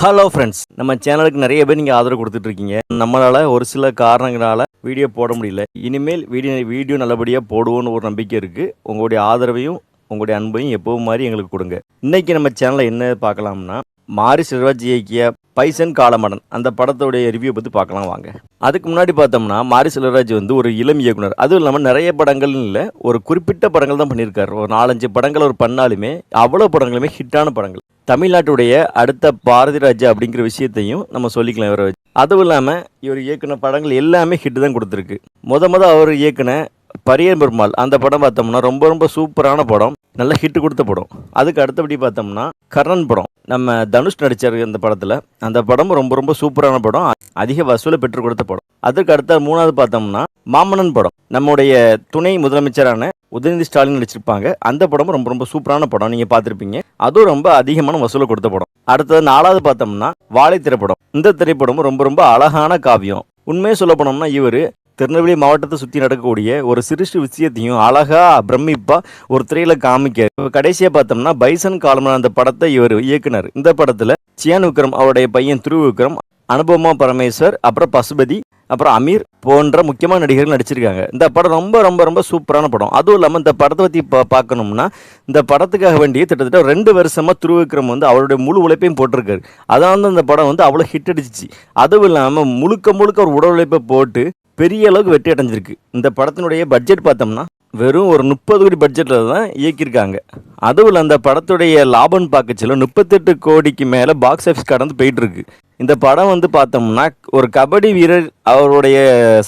Hello friends நம்ம சேனலுக்கு நிறைய பேர் நீங்கள் ஆதரவு கொடுத்துட்டு இருக்கீங்க நம்மளால் ஒரு சில காரணங்களால் வீடியோ போட முடியல. இனிமேல் வீடியோ வீடியோ நல்லபடியாக போடுவோன்னு ஒரு நம்பிக்கை இருக்குது உங்களுடைய ஆதரவையும் உங்களுடைய அன்பையும் எப்பவும் மாதிரி எங்களுக்கு கொடுங்க. இன்றைக்கி நம்ம சேனலில் என்ன பார்க்கலாம்னா மாரி செல்வராஜ் இயக்கிய பைசன் காலமடன். அந்த படத்தோடைய ரிவ்யூ பற்றி பார்க்கலாம் வாங்க. அதுக்கு முன்னாடி பார்த்தோம்னா மாரி செல்வராஜ் வந்து ஒரு இளம் இயக்குனர். அதுவும் இல்லாமல் நிறைய படங்கள்னு இல்லை ஒரு குறிப்பிட்ட படங்கள் தான் பண்ணியிருக்காரு. ஒரு நாலஞ்சு படங்கள் அவர் பண்ணாலுமே அவ்வளோ படங்களுமே ஹிட்டான படங்கள். தமிழ்நாட்டுடைய அடுத்த பாரதி ராஜா அப்படிங்கிற விஷயத்தையும் நம்ம சொல்லிக்கலாம் இவரை வச்சு. அதுவும் இல்லாமல் இவர் இயக்குன படங்கள் எல்லாமே ஹிட் தான் கொடுத்துருக்கு. முத முத அவர் இயக்குன பரியன் பெருமாள் அந்த படம் பார்த்தோம்னா ரொம்ப ரொம்ப சூப்பரான படம் நல்ல ஹிட் கொடுத்த படம். அதுக்கு அடுத்தபடி பார்த்தோம்னா கர்ணன் படம். நம்ம தனுஷ் நடித்தார் அந்த படத்தில். அந்த படம் ரொம்ப ரொம்ப சூப்பரான படம். அதிக வசூலை பெற்றுக் கொடுத்த படம். அதுக்கு அடுத்த மூணாவது பார்த்தோம்னா மாமன்னன் படம். நம்முடைய துணை முதலமைச்சரான உதயநிதி ஸ்டாலின் நடிச்சிருப்பாங்க. அந்த படமும் ரொம்ப ரொம்ப சூப்பரான படம். நீங்கள் பார்த்துருப்பீங்க. அதுவும் ரொம்ப அதிகமான வசூலை கொடுத்த படம். அடுத்தது நாலாவது பார்த்தோம்னா வாழை திரைப்படம். இந்த திரைப்படமும் ரொம்ப ரொம்ப அழகான காவியம். உண்மையை சொல்ல போனோம்னா இவர் திருநெல்வேலி மாவட்டத்தை சுற்றி நடக்கக்கூடிய ஒரு சிறு சிறு விஷயத்தையும் அழகாக பிரமிப்பாக ஒரு திரையில் காமிக்க இப்போ கடைசியாக பார்த்தோம்னா பைசன் காலமான அந்த படத்தை இவர் இயக்குனர். இந்த படத்தில் சியான் விக்ரம் அவருடைய பையன் திரு விக்ரம் அனுபமா பரமேஸ்வர் அப்புறம் பசுபதி அப்புறம் அமீர் போன்ற முக்கியமான நடிகர்கள் நடிச்சிருக்காங்க. இந்த படம் ரொம்ப ரொம்ப ரொம்ப சூப்பரான படம். அதுவும் இல்லாமல் இந்த படத்தை பற்றி பா பார்க்கணும்னா இந்த படத்துக்காக வேண்டிய கிட்டத்தட்ட ரெண்டு வருஷமாக துருவிக்ரம் வந்து அவருடைய முழு உழைப்பையும் போட்டிருக்காரு. அதனால தான் இந்த படம் வந்து அவ்வளோ ஹிட் அடிச்சிச்சு. அதுவும் இல்லாமல் முழுக்க முழுக்க ஒரு உடல் உழைப்பை போட்டு பெரிய அளவுக்கு வெற்றி அடைஞ்சிருக்கு. இந்த படத்தினுடைய பட்ஜெட் பார்த்தோம்னா வெறும் ஒரு முப்பது கோடி பட்ஜெட்டில் தான் இயக்கியிருக்காங்க. அதுவும் இல்லை அந்த படத்துடைய லாபம் பார்க்கச்சில முப்பத்தெட்டு கோடிக்கு மேலே பாக்ஸ் ஆஃபீஸ் கடந்து போயிட்டுருக்கு இந்த படம் வந்து பார்த்தோம்னா ஒரு கபடி வீரர் அவருடைய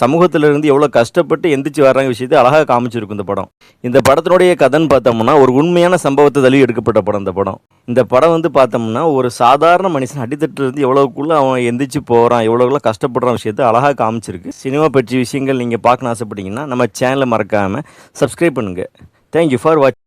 சமூகத்திலிருந்து எவ்வளோ கஷ்டப்பட்டு எந்திரிச்சு வர்றாங்க விஷயத்தை அழகாக காமிச்சிருக்கும் இந்த படம். இந்த படத்தினுடைய கதைன்னு பார்த்தோம்னா ஒரு உண்மையான சம்பவத்தை தள்ளி எடுக்கப்பட்ட படம் இந்த படம். இந்த படம் வந்து பார்த்தோம்னா ஒரு சாதாரண மனுஷன் அடித்தட்டிலிருந்து எவ்வளோக்குள்ளே அவன் எந்திரிச்சு போகிறான் எவ்வளோக்குள்ள கஷ்டப்படுறான் விஷயத்தை அழகாக காமிச்சிருக்கு. சினிமா பற்றி விஷயங்கள் நீங்கள் பார்க்கணும் ஆசைப்பட்டீங்கன்னா நம்ம சேனலை மறக்காமல் சப்ஸ்கிரைப் பண்ணுங்கள் தேங்க்யூ ஃபார் வாட்ச்